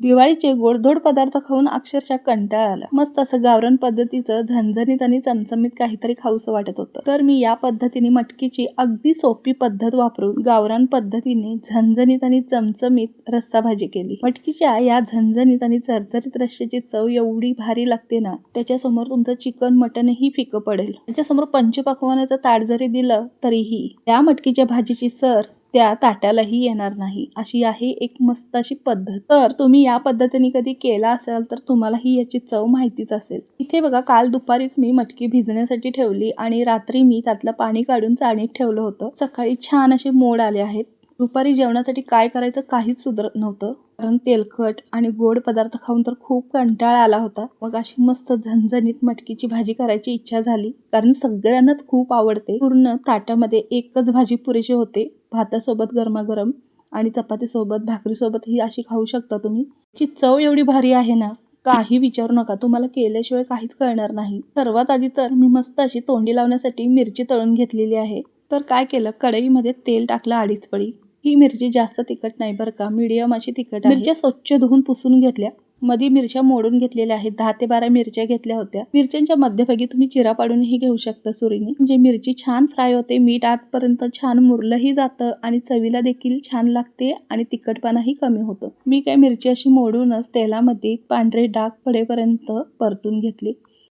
दिवाळीचे गोडधोड पदार्थ खाऊन अक्षरशः कंटाळा आला. मस्त असं गावरान पद्धतीचं झणझणीत आणि चमचमीत काहीतरी खाऊसं वाटत होतं. तर मी या पद्धतीने मटकीची अगदी सोपी पद्धत वापरून गावरान पद्धतीने झणझणीत आणि चमचमीत रस्सा भाजी केली. मटकीच्या या झणझणीत आणि चरचरीत रश्श्याची चव एवढी भारी लागते ना त्याच्यासमोर तुमचं चिकन मटनही फिकं पडेल. त्याच्यासमोर पंचपक्वानाचं ताट जरी दिलं तरीही या मटकीच्या भाजीची सर त्या ताट्यालाही येणार नाही. अशी आहे एक मस्त अशी पद्धत. तर तुम्ही या पद्धतीने कधी केला असेल तर तुम्हालाही याची चव माहितीच असेल. इथे बघा काल दुपारीच मी मटकी भिजण्यासाठी ठेवली आणि रात्री मी त्यातलं पाणी काढून चाळणीत ठेवलं होतं. सकाळी छान असे मोड आले आहेत. दुपारी जेवणासाठी काय करायचं काहीच सुधरत नव्हतं. कारण तेलकट आणि गोड पदार्थ खाऊन तर खूप कंटाळा आला होता. मग अशी मस्त झणझणीत मटकीची भाजी करायची इच्छा झाली. कारण सगळ्यांनाच खूप आवडते. पूर्ण ताटामध्ये एकच भाजी पुरेशी होते. भातासोबत गरमागरम आणि चपातीसोबत भाकरीसोबत ही अशी खाऊ शकता तुम्ही. ची चव एवढी भारी आहे ना काही विचारू नका. तुम्हाला केल्याशिवाय काहीच कळणार नाही. सर्वात आधी तर मी मस्त अशी तोंडी लावण्यासाठी मिरची तळून घेतलेली आहे. तर काय केलं? कढईमध्ये तेल टाकलं अडीच पळी. ही मिरची जास्त तिखट नाही बरं का. मीडियम अशी तिखट मिरच्या स्वच्छ धुवून पुसून घेतल्या. मध्ये मिरच्या मोडून घेतलेल्या आहेत. दहा ते बारा मिरच्या घेतल्या होत्या. मिरच्यांच्या मध्यभागी तुम्ही चिरा पाडूनही घेऊ शकता सुरीने. म्हणजे मिरची छान फ्राय होते. मीठ आतपर्यंत छान मुरलंही जातं आणि चवीला देखील छान लागते आणि तिखटपणाही कमी होतो. मी काय मिरची अशी मोडूनच तेलामध्ये पांढरे डाग पडेपर्यंत परतून घेतली.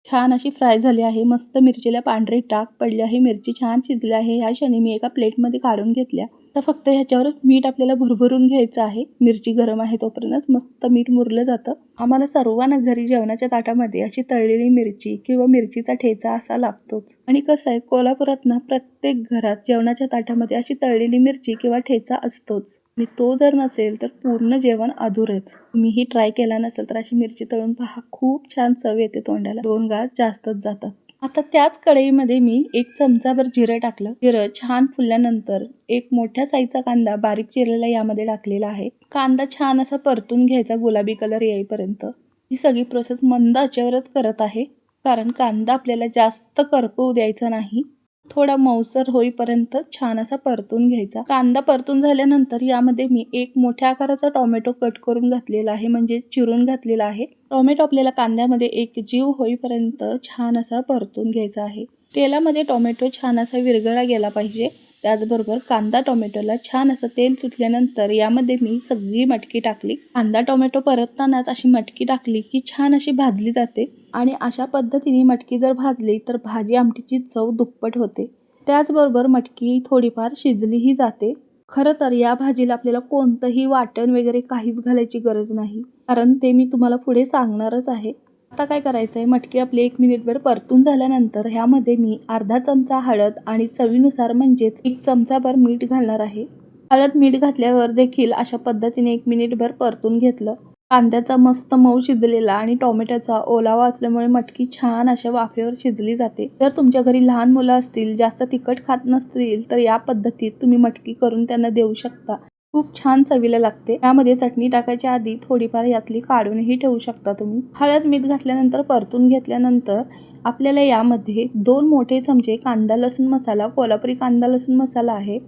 छान अशी फ्राय झाली आहे. मस्त मिरचीला पांढरे टाक पडले आहे. मिरची छान शिजली आहे. ह्या क्षणी मी एका प्लेटमध्ये काढून घेतल्या. तर फक्त ह्याच्यावर मीठ आपल्याला भरभरून घ्यायचं आहे. मिरची गरम आहे तोपर्यंतच मस्त मीठ मुरलं जातं. आम्हाला सर्वांना घरी जेवणाच्या ताटामध्ये अशी तळलेली मिरची किंवा मिरचीचा ठेचा असा लागतोच. आणि कसं आहे कोल्हापुरात ना प्रत्येक घरात जेवणाच्या ताटामध्ये अशी तळलेली मिरची किंवा ठेचा असतोच. आणि तो जर नसेल तर पूर्ण जेवण अधुरेच. तुम्हीही ट्राय केला नसेल तर अशी मिरची तळून पहा. खूप छान चव येते तोंडाला. दोन घास जास्तच जातात. आता त्याच कढईमध्ये मी एक चमचाभर जिरं टाकलं. जिरं छान फुलल्यानंतर एक मोठ्या साईजचा कांदा बारीक चिरलेला यामध्ये टाकलेला आहे. कांदा छान असा परतून घ्यायचा गुलाबी कलर येईपर्यंत. ही सगळी प्रोसेस मंद आचेवरच करत आहे. कारण कांदा आपल्याला जास्त करपवू द्यायचा नाही. थोडा मऊसर होईपर्यंत छान असा परतून घ्यायचा. कांदा परतून झाल्यानंतर यामध्ये मी एक मोठ्या आकाराचा टोमॅटो कट करून घातलेला आहे म्हणजे चिरून घातलेला आहे. टोमॅटो आपल्याला कांद्यामध्ये एक जीव होईपर्यंत छान असा परतून घ्यायचा आहे. तेलामध्ये टोमॅटो छान असा विरघळा गेला पाहिजे. त्याचबरोबर कांदा टोमॅटोला छान असं तेल सुटल्यानंतर यामध्ये मी सगळी मटकी टाकली. कांदा टोमॅटो परततानाच अशी मटकी टाकली की छान अशी भाजली जाते. आणि अशा पद्धतीने मटकी जर भाजली तर भाजी आमटीची चव दुप्पट होते. त्याचबरोबर मटकी थोडीफार शिजलीही जाते. खरं तर या भाजीला आपल्याला कोणतंही वाटण वगैरे काहीच घालायची गरज नाही. कारण ते मी तुम्हाला पुढे सांगणारच आहे. आता काय करायचं आहे मटकी आपली एक मिनिटभर परतून झाल्यानंतर ह्यामध्ये मी अर्धा चमचा हळद आणि चवीनुसार म्हणजेच एक चमचाभर मीठ घालणार आहे. हळद मीठ घातल्यावर देखील अशा पद्धतीने एक मिनिटभर परतून घेतलं. कांद्याचा मस्त मऊ शिजलेला आणि टोमॅटोचा ओलावा असल्यामुळे मटकी छान अशा वाफेवर शिजली जाते. जर तुमच्या घरी लहान मुलं असतील जास्त तिखट खात नसतील तर या पद्धतीत तुम्ही मटकी करून त्यांना देऊ शकता. खूप छान चवीला लागते. यामध्ये चटणी टाकायच्या आधी थोडीफार यातली काढूनही ठेवू शकता तुम्ही. हळद मीठ घातल्यानंतर परतून घेतल्यानंतर आपल्याला यामध्ये दोन मोठे चमचे कांदा लसूण मसाला कोल्हापुरी कांदा लसूण मसाला आहे.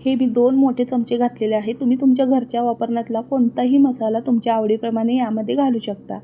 हे मी दोन मोठे चमचे घातलेले आहे तुम्ही तुमच्या घरच्या वापरण्यातला कोणताही मसाला तुमच्या आवडीप्रमाणे यामध्ये घालू शकता.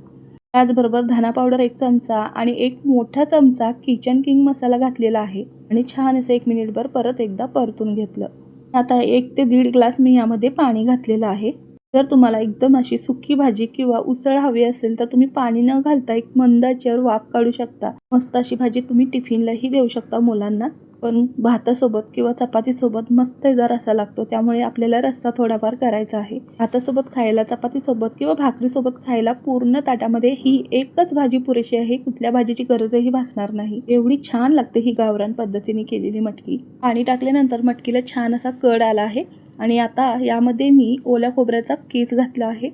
त्याचबरोबर धना पावडर एक चमचा आणि एक मोठा चमचा किचन किंग मसाला घातलेला आहे. आणि छान असं एक मिनिटभर परत एकदा परतून घेतलं. आता एक ते दीड ग्लास मी यामध्ये पाणी घातलेलं आहे. जर तुम्हाला एकदम अशी सुकी भाजी किंवा उसळ हवी असेल तर तुम्ही पाणी न घालता एक मंदाच्यावर वाफ काढू शकता. मस्त अशी भाजी तुम्ही टिफिनलाही देऊ शकता मुलांना. पण भातासोबत किंवा चपातीसोबत मस्त जर रस्सा लागतो त्यामुळे आपल्याला रस्सा थोडाफार करायचा आहे. भातासोबत खायला चपातीसोबत किंवा भाकरीसोबत खायला पूर्ण ताटामध्ये ही एकच भाजी पुरेशी आहे. कुठल्या भाजीची गरजही भासणार नाही. एवढी छान लागते ही गावरान पद्धतीने केलेली मटकी. पाणी टाकल्यानंतर मटकीला छान असा कड आला आहे आणि आता यामध्ये मी ओल्या खोबऱ्याचा केस घातला आहे.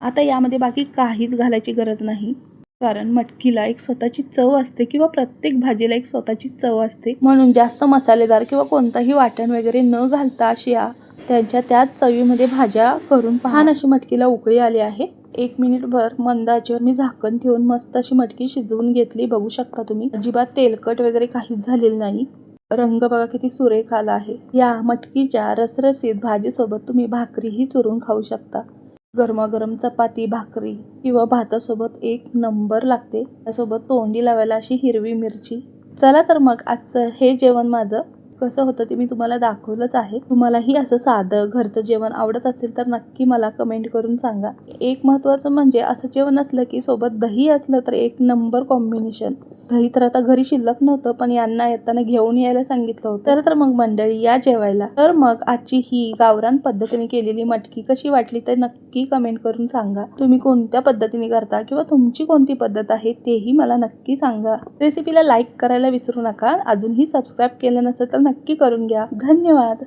आता यामध्ये बाकी काहीच घालायची गरज नाही. कारण मटकीला एक स्वतःची चव असते किंवा प्रत्येक भाजीला एक स्वतःची चव असते. म्हणून जास्त मसालेदार किंवा कोणताही वाटण वगैरे न घालता अशा त्यांच्या त्याच चवीमध्ये भाज्या करून पहान अशी मटकीला उकळी आली आहे. एक मिनिटभर मंद आचेवर मी झाकण ठेवून मस्त अशी मटकी शिजवून घेतली. बघू शकता तुम्ही. अजिबात तेलकट वगैरे काहीच झालेलं नाही. रंग बघा किती सुरेख आला आहे. या मटकीच्या रसरसीत भाजीसोबत तुम्ही भाकरीही चुरून खाऊ शकता. गरमागरम चपाती भाकरी किंवा भातासोबत एक नंबर लागते. त्यासोबत तोंडी लावायला अशी हिरवी मिरची. चला तर मग आजचं हे जेवण माझं. कसं होतं ते मी तुम्हाला दाखवलंच आहे. तुम्हालाही असं साधं घरचं जेवण आवडत असेल तर नक्की मला कमेंट करून सांगा. एक महत्त्वाचं म्हणजे असं जेवण असलं की सोबत दही असलं तर एक नंबर कॉम्बिनेशन. दही तर आता घरी शिल्लक नव्हतं पण यांना येताना घेऊन यायला सांगितलं होतं. तर तर मग मंडळी या जेवायला. तर मग आजची ही गावरान पद्धतीने केलेली मटकी कशी वाटली ते नक्की कमेंट करून सांगा. तुम्ही कोणत्या पद्धतीने करता किंवा तुमची कोणती पद्धत आहे तेही मला नक्की सांगा. रेसिपीला लाईक करायला विसरू नका. अजूनही सबस्क्राईब केलं नसेल तर नक्की करून घ्या. धन्यवाद.